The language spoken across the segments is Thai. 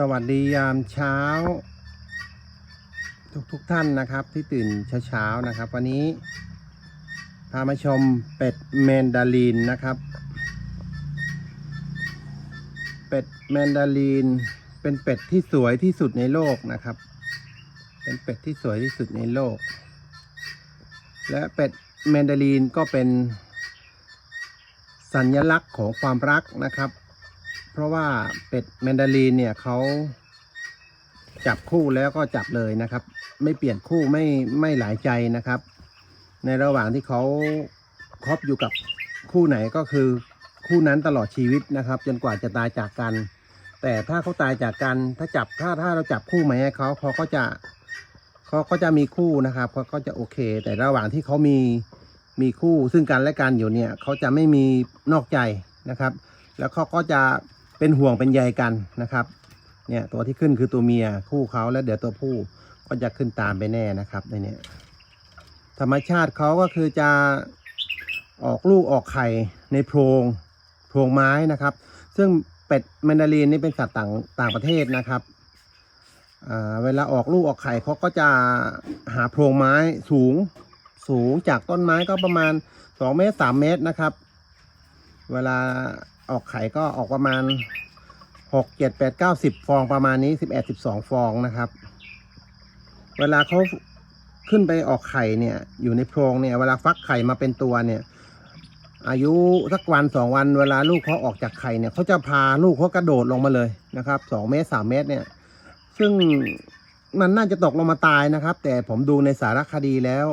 สวัสดียามเช้า ทุกทุกท่านนะครับที่ตื่นเช้าๆนะครับ วันนี้ พามาชมเป็ดแมนดารินนะครับ เป็ดแมนดารินเป็นเป็ดที่สวยที่สุดในโลกนะครับ เป็นเป็ดที่สวยที่สุดในโลก และเป็ดแมนดารินก็เป็นสัญลักษณ์ของความรักนะครับ เพราะว่าเป็ดแมนดารินเนี่ยเขาจับคู่แล้วก็จับเลยนะครับ ไม่เปลี่ยนคู่ไม่ไม่หลายใจนะครับ ในระหว่างที่เขาคบอยู่กับคู่ไหนก็คือคู่นั้นตลอดชีวิตนะครับ จนกว่าจะตายจากกัน แต่ถ้าเขาตายจากกันถ้าจับถ้าถ้าเราจับคู่ใหมเขาเขาก็จะเขาก็จะมีคู่นะครับเขาก็จะโอเค แต่ระหว่างที่เขามีมีคู่ซึ่งกันและกันอยู่เนี่ยเขาจะไม่มีนอกใจนะครับ แล้วเขาก็จะ เป็นห่วงเป็นใยกันนะครับเนี่ยตัวที่ขึ้นคือตัวเมียคู่เขาแล้วเดี๋ยวตัวผู้ก็จะขึ้นตามไปแน่นะครับในนี้ธรรมชาติเขาก็คือจะออกลูกออกไข่ในโพรงโพรงไม้นะครับ ซึ่งเป็ดแมนดารินนี่เป็นสัตว์ต่างต่างประเทศนะครับอ่าเวลาออกลูกออกไข่เขาก็จะหาโพรงไม้สูงสูงจากต้นไม้ก็ประมาณ2เมตร3เมตรนะครับ เวลา ออกไข่ก็ออกประมาณหกเจ็ดแปดเก้าสิบฟองประมาณนี้สิบเอ็ดสิบสองฟองนะครับ เวลาเขาขึ้นไปออกไข่เนี่ย อยู่ในโพรงเนี่ย เวลาฟักไข่มาเป็นตัวเนี่ย อายุสักวันสองวัน เวลาลูกเขาออกจากไข่เนี่ยเขาจะพาลูกเขากระโดดลงมาเลยนะครับสองเมตรสามเมตรเนี่ย ซึ่งมันน่าจะตกลงมาตายนะครับ แต่ผมดูในสารคดีแล้ว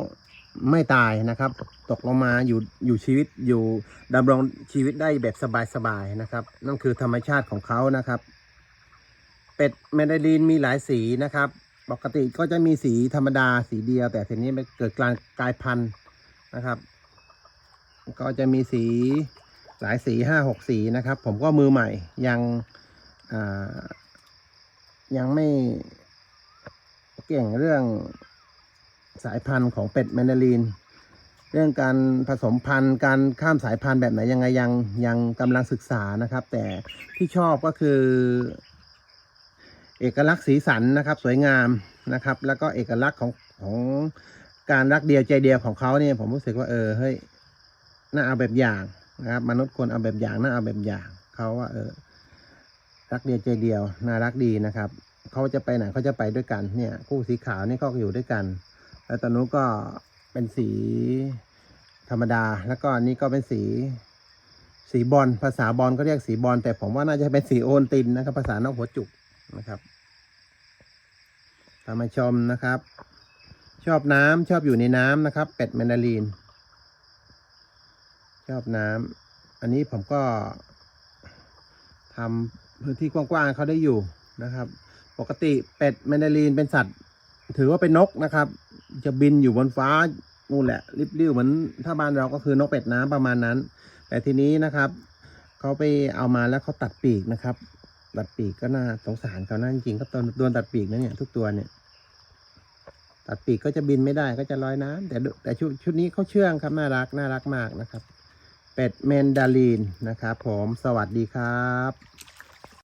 ไม่ตายนะครับ ตกลงมาอยู่อยู่ชีวิตอยู่ดำรงชีวิตได้แบบสบายๆนะครับ นั่นคือธรรมชาติของเขานะครับ เป็ดแมนดารินมีหลายสีนะครับ ปกติก็จะมีสีธรรมดาสีเดียว แต่ทีนี้มันเกิดการกลายพันธุ์นะครับ ก็จะมีสีหลายสีห้าหกสีนะครับ ผมก็มือใหม่ยังยังไม่เก่งเรื่อง สายพันธุ์ของเป็ดแมนดารินเรื่องการผสมพันธุ์การข้ามสายพันธุ์แบบไหนยังไงยังยังกำลังศึกษานะครับ แต่ที่ชอบก็คือ เอกลักษณ์สีสันนะครับ สวยงามนะครับ แล้วก็เอกลักษณ์ของของการรักเดียวใจเดียวของเขาเนี่ยผมรู้สึกว่าเออเฮ้ยน่าเอาแบบอย่างนะครับมนุษย์ควรเอาแบบอย่างน่าเอาแบบอย่างเขาว่าเออรักเดียวใจเดียวน่ารักดีนะครับเขาจะไปไหนเขาจะไปด้วยกันเนี่ย คู่สีขาวนี่ก็อยู่ด้วยกัน แล้วตอนนู้นก็เป็นสีธรรมดา แล้วก็อันนี้ก็เป็นสี สีบอลภาษาบอลก็เรียกสีบอลแต่ผมว่าน่าจะเป็นสีโอนตินนะครับ ภาษานอกหัวจุกนะครับตามมาชมนะครับ ชอบน้ำชอบอยู่ในน้ำนะครับ เป็ดแมนดารินชอบน้ำอันนี้ผมก็ทำพื้นที่กว้างๆเขาได้อยู่นะครับ ปกติเป็ดแมนดารินเป็นสัตว์ ถือว่าเป็นนกนะครับ จะบินอยู่บนฟ้านู่นแหละริบลิ่วเหมือนถ้าบ้านเราก็คือนกเป็ดน้ำประมาณนั้น แต่ทีนี้นะครับเขาไปเอามาแล้วเขาตัดปีกนะครับ ตัดปีกก็น่าสงสารเขาน่าจริงๆก็โดนโดนตัดปีกนะเนี่ยทุกตัวเนี่ย ตัดปีกก็จะบินไม่ได้ก็จะลอยน้ำแต่แต่ชุดชุดนี้เขาเชื่องครับน่ารักน่ารักมากนะครับ เป็ดแมนดารินนะครับ ผมสวัสดีครับ